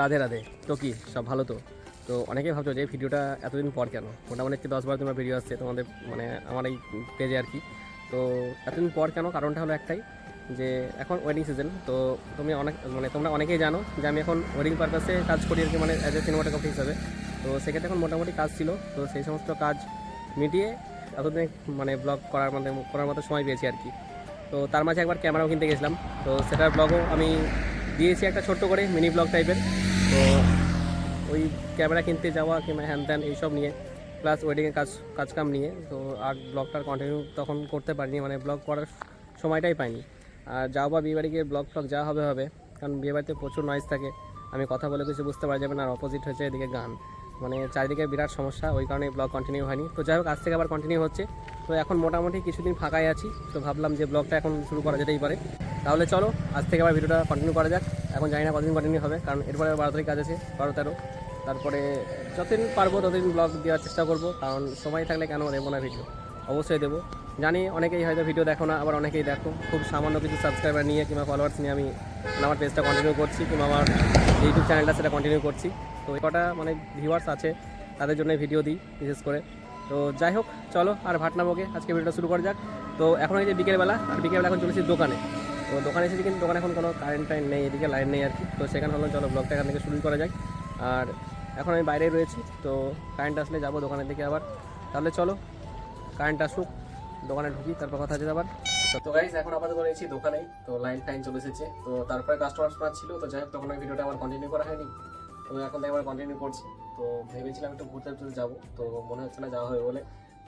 রাধে রাধে। তো কি, সব ভালো তো? তো অনেকেই ভাবছ যে ভিডিওটা এতদিন পর কেন? মোটামুটি একটি দশ বারো তোমার ভিডিও আসছে, তোমাদের মানে আমার এই পেজে আর কি। তো এতদিন পর কেন? কারণটা হলো একটাই, যে এখন ওয়েডিং সিজন তো তুমি অনেক মানে তোমরা অনেকেই জানো যে আমি এখন ওয়েডিং পারপাসে কাজ করি আর কি মানে অ্যাজ এ সিনেমাটোগ্রাফি হিসাবে। তো সেক্ষেত্রে এখন মোটামুটি কাজ ছিল, তো সেই সমস্ত কাজ মিটিয়ে এতদিন মানে ব্লগ করার মধ্যে, করার মতো সময় পেয়েছি আর কি। তো তার মাঝে একবার ক্যামেরাও কিনতে গেছিলাম, তো সেটার ব্লগও আমি দিয়েছি একটা ছোট্ট করে মিনি ব্লগ টাইপের তো ওই ক্যামেরা কিনতে যাওয়া কিংবা হ্যান ত্যান এইসব নিয়ে প্লাস ওয়েডিংয়ের কাজ, কাজকাম নিয়ে, তো আর ব্লগটার কন্টিনিউ তখন করতে পারিনি মানে ব্লগ করার সময়টাই পাইনি। আর যাও বা বিয়েবাড়ি গিয়ে ব্লগ ফ্লগ যা হবে হবে, কারণ বিয়েবাড়িতে প্রচুর নয়েজ থাকে। আমি কথা বলে কিছু বুঝতে পারা যাবে না, আর অপোজিট হচ্ছে এদিকে গান। মানে চারিদিকে বিরাট সমস্যা, ওই কারণে ব্লগ কন্টিনিউ হয়নি। তো যাই হোক, আজ থেকে আবার কন্টিনিউ হচ্ছে। তো এখন মোটামুটি কিছুদিন ফাঁকাই আছি, তো ভাবলাম যে ব্লগটা এখন শুরু করা যেতেই পারে। তাহলে চলো, আজ থেকে আবার ভিডিওটা কন্টিনিউ করা যাক। এখন জানি না কতদিন কন্টিনিউ হবে, কারণ এরপরে বারো তারিখ কাজ আছে, বারো, তেরো। তারপরে যতদিন পারব ততদিন ব্লগ দেওয়ার চেষ্টা করব, কারণ সময় থাকলে কেন দেবো না ভিডিও অবশ্যই দেবো। জানি অনেকেই হয়তো ভিডিও দেখো না, আবার অনেকেই দেখো। খুব সামান্য কিছু সাবস্ক্রাইবার নিয়ে কিংবা ফলোয়ার্স নিয়ে আমি আমার পেজটা কন্টিনিউ করছি, কিংবা আমার ইউটিউব চ্যানেলটা সেটা কন্টিনিউ করছি। তো কটা মানে ভিউয়ার্স আছে, তাদের জন্য ভিডিও দিই, বিশেষ করে। তো যাই হোক, চলো আর ভাটনামোকে আজকে ভিডিওটা শুরু করা যাক। তো এখন যে বিকেলবেলা, আর বিকেলবেলা এখন চলেছি দোকানে। তো দোকানে এসেছি কিন্তু দোকানে এখন কোনো কারেন্ট টাইম নেই, এদিকে লাইন নেই আর কি। তো সেখানে হলো চলো ব্লগটা এখান থেকে শুরু করা যাক। আর এখন আমি বাইরে রয়েছি, তো কারেন্ট আসলে যাব দোকানের দিকে আবার। তাহলে চলো কারেন্ট আসুক, দোকানে ঢুকি, তারপর কথা আছে আবার। তো গাইজ এখন আপাতত রয়েছি দোকানেই, তো লাইন টাইন চলে এসেছে। তো তারপরে কাস্টমার ছিল, তো যাই হোক, তখন ভিডিওটা আবার কন্টিনিউ করা হয়নি। তো এখন থেকে আবার কন্টিনিউ করছি। তো ভেবেছিলাম একটু ঘুরতে টুরতে যাব, তো মনে হচ্ছে না যাওয়া হবে বলে।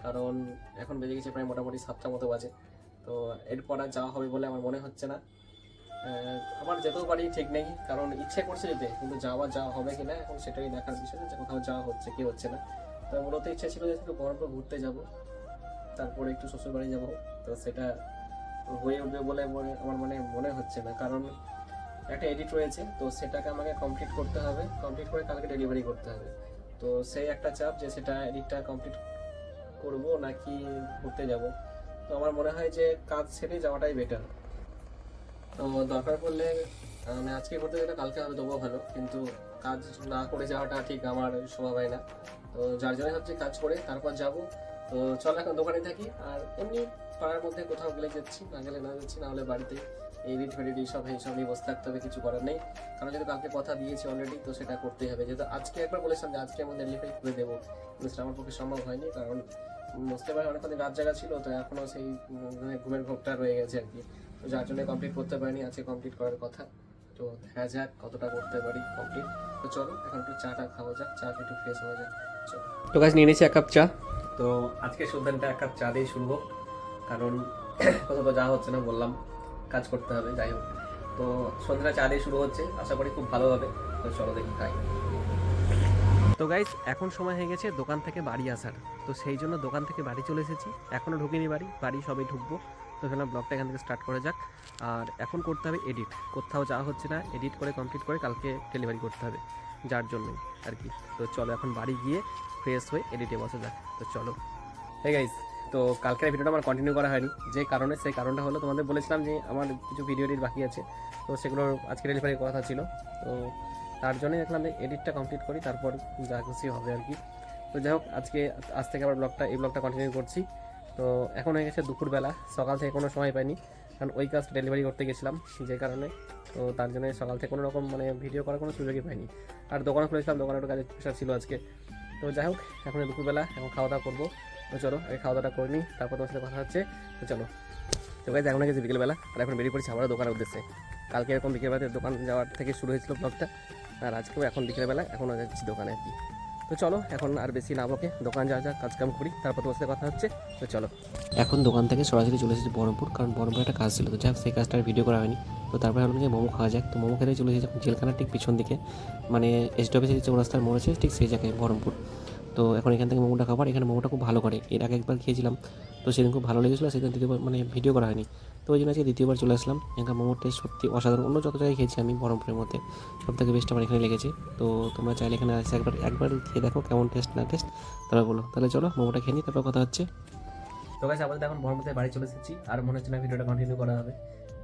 কারণ এখন বেজে গেছে প্রায় মোটামুটি সাতটা মতো বাজে। তো এরপর আর যাওয়া হবে বলে আমার মনে হচ্ছে না। আমার যেতেও পারি, ঠিক নেই। কারণ ইচ্ছে করছে যেতে, কিন্তু যাওয়া যাওয়া হবে কি না এখন সেটাই দেখার বিষয়। যে কোথাও যাওয়া হচ্ছে, কি হচ্ছে না। তো মূলত ইচ্ছা ছিল যে একটু বরফ ঘুরতে যাব। তারপরে একটু শ্বশুর বাড়ি যাব। তো সেটা হয়ে উঠবে বলে আমার মানে মনে হচ্ছে না। কারণ একটা এডিট রয়েছে, তো সেটাকে আমাকে কমপ্লিট করতে হবে। কমপ্লিট করে কালকে ডেলিভারি করতে হবে। তো সেই একটা চাপ যে সেটা এডিটটা কমপ্লিট করব নাকি ঘুরতে যাব। তো আমার মনে হয় যে কাজ ছেড়ে যাওয়াটাই বেটার তো দরকার পড়লে আমি আজকে করতে গেলে কালকে হবে তবুও ভালো, কিন্তু কাজ না করে যাওয়াটা ঠিক আমার শোভা পায় না। তো যার জন্য হচ্ছে কাজ করে, তারপর যাব। তো চল এখন দোকানে থাকি, আর এমনি পাড়ার মধ্যে কোথাও গেলে যাচ্ছি না গেলে না যাচ্ছি না হলে বাড়িতে এডিট ফেডিট এইসব এইসব নিয়ে বসে থাকতে হবে কিছু করার নেই। কারণ যেহেতু কালকে কথা দিয়েছি অলরেডি তো সেটা করতেই হবে। যেহেতু আজকে একবার বলেছিলাম যে আজকে আমাদের লিফাই করে দেবো। কিন্তু সেটা আমার পক্ষে সম্ভব হয়নি কারণ বুঝতে পারি অনেকক্ষণ রাত জায়গা ছিল তো এখনও সেই মানে ঘুমের ঘোপটা রয়ে গেছে আর কি। তো যার জন্য কমপ্লিট করতে পারিনি আজকে কমপ্লিট করার কথা। তো দেখা যাক কতটা করতে পারি কমপ্লিট তো চলো এখন একটু চাটা খাওয়া যাক চা একটু ফ্রেশ হওয়া যাক। চলো। তো গাছ নিয়ে নিয়েছি এক কাপ চা। তো আজকে সন্ধ্যানটা এক কাপ চা দিয়ে শুনব। কারণ কোথাও যাওয়া হচ্ছে না বললাম, কাজ করতে হবে, যাই হোক। তো সন্ধ্যাটা চা দিয়ে শুরু হচ্ছে, আশা করি খুব ভালো হবে। তো চলো দেখি খাই। তো গাইজ এখন সময় হয়ে গেছে দোকান থেকে বাড়ি আসার। তো সেই জন্য দোকান থেকে বাড়ি চলে এসেছি। এখনও ঢুকিনি বাড়ি বাড়ি সবাই ঢুকবো। তো এখানে ব্লগটা এখান থেকে স্টার্ট করা যাক। আর এখন করতে হবে এডিট কোথাও যাওয়া হচ্ছে না এডিট করে কমপ্লিট করে কালকে ডেলিভারি করতে হবে, যার জন্যই আর কি। তো চলো এখন বাড়ি গিয়ে ফ্রেশ হয়ে এডিটে বসে যাক। তো চলো। হে গাইজ তো কালকের ভিডিওটা আমার কন্টিনিউ করা হয়নি। যে কারণে, সেই কারণটা হলো তোমাদের বলেছিলাম যে আমার কিছু ভিডিও এডিট বাকি আছে। তো সেগুলো আজকে ডেলিভারি কথা ছিল। তো তার জন্যই দেখলাম এডিটটা কমপ্লিট করি, তারপর যা খুশি হবে আর কি। তো যাই হোক, আজকে, আজ থেকে আবার ব্লগটা এই ব্লগটা কন্টিনিউ করছি। তো এখন হয়ে গেছে দুপুরবেলা, সকাল থেকে কোনো সময় পাইনি। কারণ ওই কাজটা ডেলিভারি করতে গেছিলাম, যে কারণে। তো তার জন্য সকাল থেকে কোনো রকম মানে ভিডিও করার কোনো সুযোগই পাইনি। আর দোকানে খুলেছিলাম, দোকানে একটু কাজের প্রেশার ছিল আজকে। তো যাই হোক, এখন দুপুরবেলা, এখন খাওয়া দাওয়া করব। তো চলো, এই খাওয়া দাওয়াটা করে নিই, তারপর তোমার সাথে কথা হচ্ছে, তো চলো। তো গাইজ এখন গেছে বিকেলবেলা, আর এখন বেরিয়ে পড়েছি আমারও দোকানের উদ্দেশ্যে। কালকে এরকম বিকেলবেলাতে দোকান যাওয়ার থেকে শুরু হয়েছিল ব্লগটা আর আজকেও এখন বিকেলবেলা এখনও যাচ্ছি দোকানে আর কি। তো চলো, এখন আর বেশি না বকে, দোকান যাওয়া যাক কাজকাম করি, তারপর তোমার সাথে কথা হচ্ছে, তো চলো। এখন দোকান থেকে সরাসরি চলে এসেছি বহরমপুর, কারণ বহরমপুর একটা কাজ ছিল, তো যাক, সেই কাজটার ভিডিও করা হয়নি। তো তারপরে ভাবলাম যে মোমো খাওয়া যাক, তো মোমো খেতে চলে এসেছি এখন জেলখানার ঠিক পিছন দিকে মানে এসডি যে চৌরাস্তার মোড় আছে, ঠিক সেই জায়গায় বহরমপুর। তো এখন এখান থেকে মোমোটা খাবার, এখানে মোমোটা খুব ভালো করে। এর আগে একবার খেয়েছিলাম, তো সেদিন খুব ভালো লেগেছিলো, সেদিন দ্বিতীয়বার মানে ভিডিও করা হয়নি। তো ওই জন্য আজকে দ্বিতীয়বার চলে আসলাম। এখানকার মোমোর টেস্ট সত্যি অসাধারণ। অন্য যত জায়গায় খেয়েছি আমি, বহরমপুরের মধ্যে, সব থেকে বেস্ট আমার এখানে লেগেছে। তো তোমরা চাইলে এখানে আসে একবার একবার খেয়ে দেখো কেমন টেস্ট না টেস্ট তারা বলো। তাহলে চলো, মোমোটা খেয়ে নিই, তারপর কথা হচ্ছে। তো গাছ আপাতত এখন বর্মতে বাড়ি চলে এসেছি। আর মনে হচ্ছে না ভিডিওটা কন্টিনিউ করা হবে।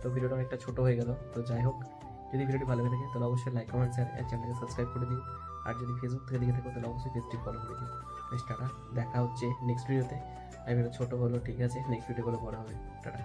তো ভিডিওটা অনেকটা ছোটো হয়ে গেল। তো যাই হোক, যদি ভিডিওটি ভালো লাগে থাকে, তাহলে অবশ্যই লাইক কমেন্ট শেয়ার চ্যানেলকে সাবস্ক্রাইব করে দিও। আর যদি ফেসবুক থেকে দেখে থাকো, তাহলে অবশ্যই পেজটি ফলো করে দিও। বেশ, টাটা। দেখা হচ্ছে নেক্সট ভিডিওতে আমি ছোটো হলো, ঠিক আছে। নেক্সট ভিডিও করে বড় হবে। টাটা।